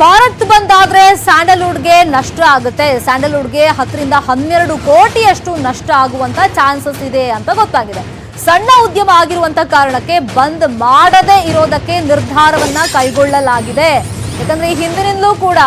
ಭಾರತ್ ಬಂದ್ ಆದ್ರೆ ಸ್ಯಾಂಡಲ್ವುಡ್ಗೆ ನಷ್ಟ ಆಗುತ್ತೆ. ಸ್ಯಾಂಡಲ್ವುಡ್ಗೆ ಹತ್ತರಿಂದ ಹನ್ನೆರಡು ಕೋಟಿಯಷ್ಟು ನಷ್ಟ ಆಗುವಂತ ಚಾನ್ಸಸ್ ಇದೆ ಅಂತ ಗೊತ್ತಾಗಿದೆ. ಸಣ್ಣ ಉದ್ಯಮ ಆಗಿರುವಂತ ಕಾರಣಕ್ಕೆ ಬಂದ್ ಮಾಡದೇ ಇರೋದಕ್ಕೆ ನಿರ್ಧಾರವನ್ನ ಕೈಗೊಳ್ಳಲಾಗಿದೆ. ಯಾಕಂದ್ರೆ ಹಿಂದಿನಿಂದಲೂ ಕೂಡ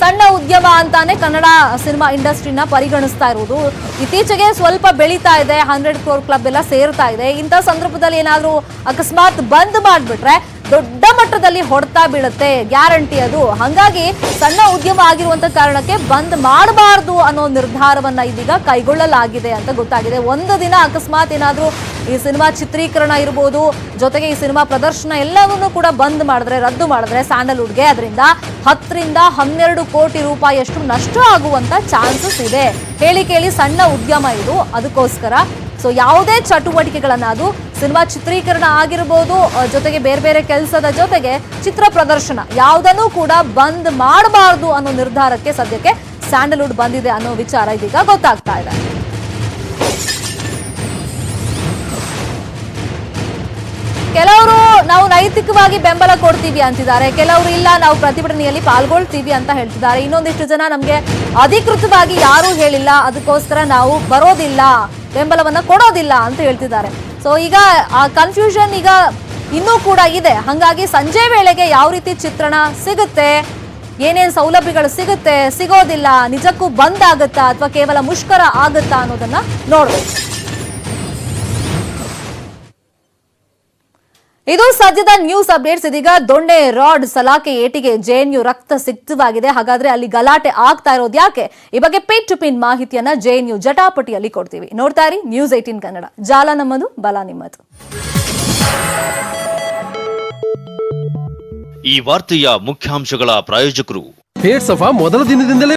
ಸಣ್ಣ ಉದ್ಯಮ ಅಂತಾನೆ ಕನ್ನಡ ಸಿನಿಮಾ ಇಂಡಸ್ಟ್ರಿನ ಪರಿಗಣಿಸ್ತಾ ಇರುವುದು. ಇತ್ತೀಚೆಗೆ ಸ್ವಲ್ಪ ಬೆಳೀತಾ ಇದೆ ಹಂಡ್ರೆಡ್ ಕ್ರೋರ್ ಕ್ಲಬ್ ಎಲ್ಲ ಸೇರ್ತಾ ಇದೆ. ಇಂಥ ಸಂದರ್ಭದಲ್ಲಿ ಏನಾದರೂ ಅಕಸ್ಮಾತ್ ಬಂದ್ ಮಾಡ್ಬಿಟ್ರೆ ದೊಡ್ಡ ಮಟ್ಟದಲ್ಲಿ ಹೊಡ್ತಾ ಬೀಳುತ್ತೆ. ಗ್ಯಾರಂಟಿ ಅದು. ಹಾಗಾಗಿ ಸಣ್ಣ ಉದ್ಯಮ ಆಗಿರುವಂತ ಕಾರಣಕ್ಕೆ ಬಂದ್ ಮಾಡಬಾರದು ಅನ್ನೋ ನಿರ್ಧಾರವನ್ನ ಇದೀಗ ಕೈಗೊಳ್ಳಲಾಗಿದೆ ಅಂತ ಗೊತ್ತಾಗಿದೆ. ಒಂದು ದಿನ ಅಕಸ್ಮಾತ್ ಏನಾದ್ರೂ ಈ ಸಿನಿಮಾ ಚಿತ್ರೀಕರಣ ಇರ್ಬೋದು, ಜೊತೆಗೆ ಈ ಸಿನಿಮಾ ಪ್ರದರ್ಶನ ಎಲ್ಲವನ್ನೂ ಕೂಡ ಬಂದ್ ಮಾಡಿದ್ರೆ, ರದ್ದು ಮಾಡಿದ್ರೆ ಸ್ಯಾಂಡಲ್ವುಡ್ಗೆ. ಅದರಿಂದ ಹತ್ತರಿಂದ ಹನ್ನೆರಡು ಕೋಟಿ ರೂಪಾಯಿಯಷ್ಟು ನಷ್ಟ ಆಗುವಂತ ಚಾನ್ಸಸ್ ಇದೆ. ಹೇಳಿ ಕೇಳಿ ಸಣ್ಣ ಉದ್ಯಮ ಇದು. ಅದಕ್ಕೋಸ್ಕರ ಸೊ ಯಾವುದೇ ಚಟುವಟಿಕೆಗಳನ್ನ ಅದು ಸಿನಿಮಾ ಚಿತ್ರೀಕರಣ ಆಗಿರ್ಬೋದು ಜೊತೆಗೆ ಬೇರೆ ಬೇರೆ ಕೆಲಸದ ಜೊತೆಗೆ ಚಿತ್ರ ಪ್ರದರ್ಶನ ಯಾವುದನ್ನು ಕೂಡ ಬಂದ್ ಮಾಡಬಾರದು ಅನ್ನೋ ನಿರ್ಧಾರಕ್ಕೆ ಸದ್ಯಕ್ಕೆ ಸ್ಯಾಂಡಲ್ವುಡ್ ಬಂದಿದೆ ಅನ್ನೋ ವಿಚಾರ ಇದೀಗ ಗೊತ್ತಾಗ್ತಾ ಇದೆ. ನೈತಿಕವಾಗಿ ಬೆಂಬಲ ಕೊಡ್ತೀವಿ ಅಂತಿದ್ದಾರೆ. ಕೆಲವರು ಇಲ್ಲ, ನಾವು ಪ್ರತಿಭಟನೆಯಲ್ಲಿ ಪಾಲ್ಗೊಳ್ತೀವಿ ಅಂತ ಹೇಳ್ತಿದ್ದಾರೆ. ಇನ್ನೊಂದಿಷ್ಟು ಜನ ನಮಗೆ ಅಧಿಕೃತವಾಗಿ ಯಾರೂ ಹೇಳಿಲ್ಲ. ಅದಕ್ಕೋಸ್ಕರ ನಾವು ಬರೋದಿಲ್ಲ, ಬೆಂಬಲವನ್ನ ಕೊಡೋದಿಲ್ಲ ಅಂತ ಹೇಳ್ತಿದ್ದಾರೆ. ಸೊ ಈಗ ಆ ಕನ್ಫ್ಯೂಷನ್ ಈಗ ಇನ್ನೂ ಕೂಡ ಇದೆ. ಹಾಗಾಗಿ ಸಂಜೆ ವೇಳೆಗೆ ಯಾವ ರೀತಿ ಚಿತ್ರಣ ಸಿಗುತ್ತೆ, ಏನೇನು ಸೌಲಭ್ಯಗಳು ಸಿಗುತ್ತೆ, ಸಿಗೋದಿಲ್ಲ, ನಿಜಕ್ಕೂ ಬಂದ್ ಆಗುತ್ತಾ ಅಥವಾ ಕೇವಲ ಮುಷ್ಕರ ಆಗುತ್ತಾ ಅನ್ನೋದನ್ನ ನೋಡ್ಬೇಕು. ಇದು ಸದ್ಯದ ನ್ಯೂಸ್ ಅಪ್ಡೇಟ್ಸ್ ಇದೀಗ ದೊಣ್ಣೆ ರಾಡ್ ಸಲಾಕೆ ಏಟಿಗೆ ಜೆಎನ್ಯು ರಕ್ತ ಸಿಕ್ತವಾಗಿದೆ. ಹಾಗಾದ್ರೆ ಅಲ್ಲಿ ಗಲಾಟೆ ಆಗ್ತಾ ಇರೋದು ಯಾಕೆ? ಈ ಬಗ್ಗೆ ಪಿನ್ ಟು ಪಿನ್ ಮಾಹಿತಿಯನ್ನ ಜೆಎನ್ಯು ಜಟಾಪಟಿಯಲ್ಲಿ ಕೊಡ್ತೀವಿ. ನೋಡ್ತಾ ಇರಿ ನ್ಯೂಸ್ ಏಟೀನ್ ಕನ್ನಡ. ಜಾಲ ನಮ್ಮದು ಬಲ ನಿಮ್ಮದು. ಈ ವಾರ್ತೆಯ ಮುಖ್ಯಾಂಶಗಳ ಪ್ರಾಯೋಜಕರು. ಮೊದಲ ದಿನದಿಂದಲೇ